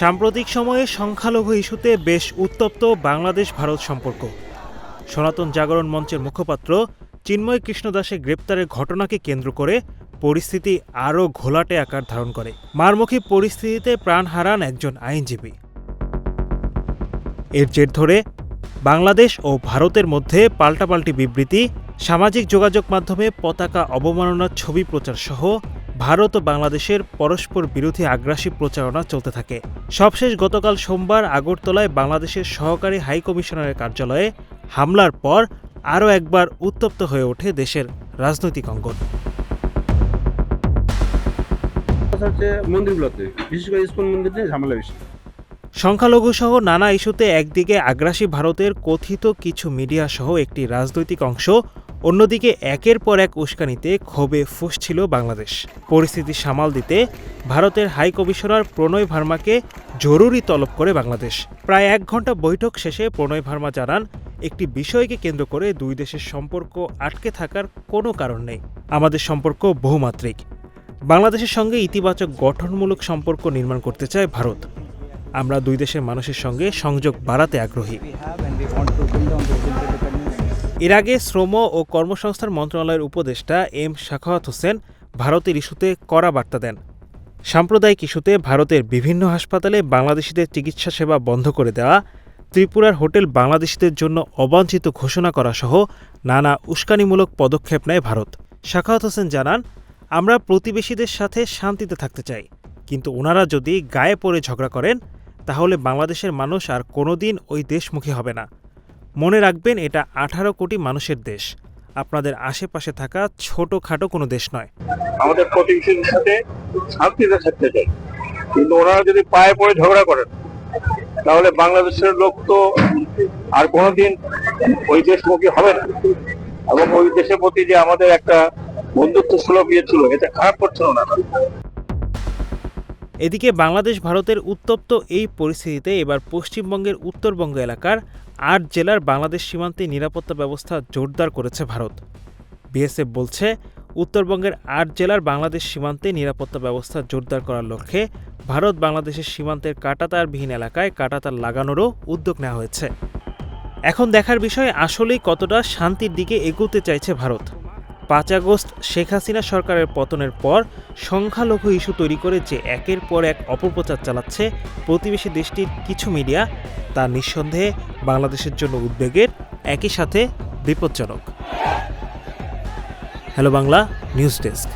সাম্প্রতিক সময়ে সংখ্যালঘু ইস্যুতে বেশ উত্তপ্ত বাংলাদেশ ভারত সম্পর্ক। সনাতন জাগরণ মঞ্চের মুখপাত্র চিন্ময় কৃষ্ণ দাসের গ্রেপ্তারের ঘটনাকে কেন্দ্র করে পরিস্থিতি আরও ঘোলাটে আকার ধারণ করে। মারমুখী পরিস্থিতিতে প্রাণ হারান একজন আইনজীবী। এর জের ধরে বাংলাদেশ ও ভারতের মধ্যে পাল্টাপাল্টি বিবৃতি, সামাজিক যোগাযোগ মাধ্যমে পতাকা অবমাননার ছবি প্রচার সহ ভারত ও বাংলাদেশের পরস্পর বিরোধী আগ্রাসী প্রচারণা চলতে থাকে। সবশেষ গতকাল সোমবার আগরতলায় বাংলাদেশের সহকারী হাই কমিশনারের কার্যালয়ে হামলার পর আরও একবার উত্তপ্ত হয়ে ওঠে দেশের রাজনৈতিক অঙ্গন। হচ্ছে মন্দিরগুলোতে বিশেষ করে ইস্কন মন্দির নিয়ে ঝামেলা বেশি। সংখ্যালঘু সহ নানা ইস্যুতে একদিকে আগ্রাসী ভারতের কথিত কিছু মিডিয়া সহ একটি রাজনৈতিক অংশ অন্যদিকে একের পর এক উস্কানিতে ক্ষোভে ফুসছিল বাংলাদেশ। পরিস্থিতি সামাল দিতে ভারতের হাই কমিশনার প্রণয় ভার্মাকে জরুরি তলব করে বাংলাদেশ। প্রায় এক ঘণ্টা বৈঠক শেষে প্রণয় ভার্মা জানান, একটি বিষয়কে কেন্দ্র করে দুই দেশের সম্পর্ক আটকে থাকার কোনো কারণ নেই। আমাদের সম্পর্ক বহুমাত্রিক। বাংলাদেশের সঙ্গে ইতিবাচক গঠনমূলক সম্পর্ক নির্মাণ করতে চায় ভারত। আমরা দুই দেশের মানুষের সঙ্গে সংযোগ বাড়াতে আগ্রহী। এর আগে শ্রম ও কর্মসংস্থান মন্ত্রণালয়ের উপদেষ্টা এম শাখাওয়াত হোসেন ভারতের ইস্যুতে কড়া বার্তা দেন। সাম্প্রদায়িক ইস্যুতে ভারতের বিভিন্ন হাসপাতালে বাংলাদেশিদের চিকিৎসা সেবা বন্ধ করে দেওয়া, ত্রিপুরার হোটেল বাংলাদেশিদের জন্য অবাঞ্ছিত ঘোষণা করা সহ নানা উস্কানিমূলক পদক্ষেপ নেয় ভারত। শাখাওয়াত হোসেন জানান, আমরা প্রতিবেশীদের সাথে শান্তিতে থাকতে চাই, কিন্তু ওনারা যদি গায়ে পড়ে ঝগড়া করেন, তাহলে বাংলাদেশের মানুষ আর কোনোদিন ওই দেশমুখী হবে না। মনে রাখবেন, এটা আঠারো কোটি মানুষের দেশ। আপনাদের আশেপাশে থাকা ছোটখাটো কোনো দেশ নয়। আমাদের প্রতিবেশীদের সাথে শান্তিতে থাকতে চাই। কিন্তু ওনারা যদি পায়ে পড়ে ঝগড়া করেন, তাহলে বাংলাদেশের লোক তো আর কোনোদিন ওই দেশমুখী হবে না। এবং ওই দেশের প্রতি যে আমাদের একটা বন্ধুত্ব সুলভ ইয়ে ছিল, এটা খারাপ করছে না। এদিকে বাংলাদেশ, ভারতের উত্তপ্ত এই পরিস্থিতিতে এবার পশ্চিমবঙ্গের উত্তরবঙ্গ এলাকার আট জেলার বাংলাদেশ সীমান্তে নিরাপত্তা ব্যবস্থা জোরদার করেছে ভারত। বিএসএফ বলছে, উত্তরবঙ্গের আট জেলার বাংলাদেশ সীমান্তে নিরাপত্তা ব্যবস্থা জোরদার করার লক্ষ্যে ভারত বাংলাদেশের সীমান্তের কাটাতারবিহীন এলাকায় কাটাতার লাগানোরও উদ্যোগ নেওয়া হয়েছে। এখন দেখার বিষয় আসলেই কতটা শান্তির দিকে এগোতে চাইছে ভারত। পাঁচ আগস্ট শেখ হাসিনা সরকারের পতনের পর সংখ্যালঘু ইস্যু তৈরি করে যে একের পর এক অপপ্রচার চালাচ্ছে প্রতিবেশী দেশটির কিছু মিডিয়া, তা নিঃসন্দেহে বাংলাদেশের জন্য উদ্বেগের একই সাথে বিপজ্জনক। Hello Bangla, news desk.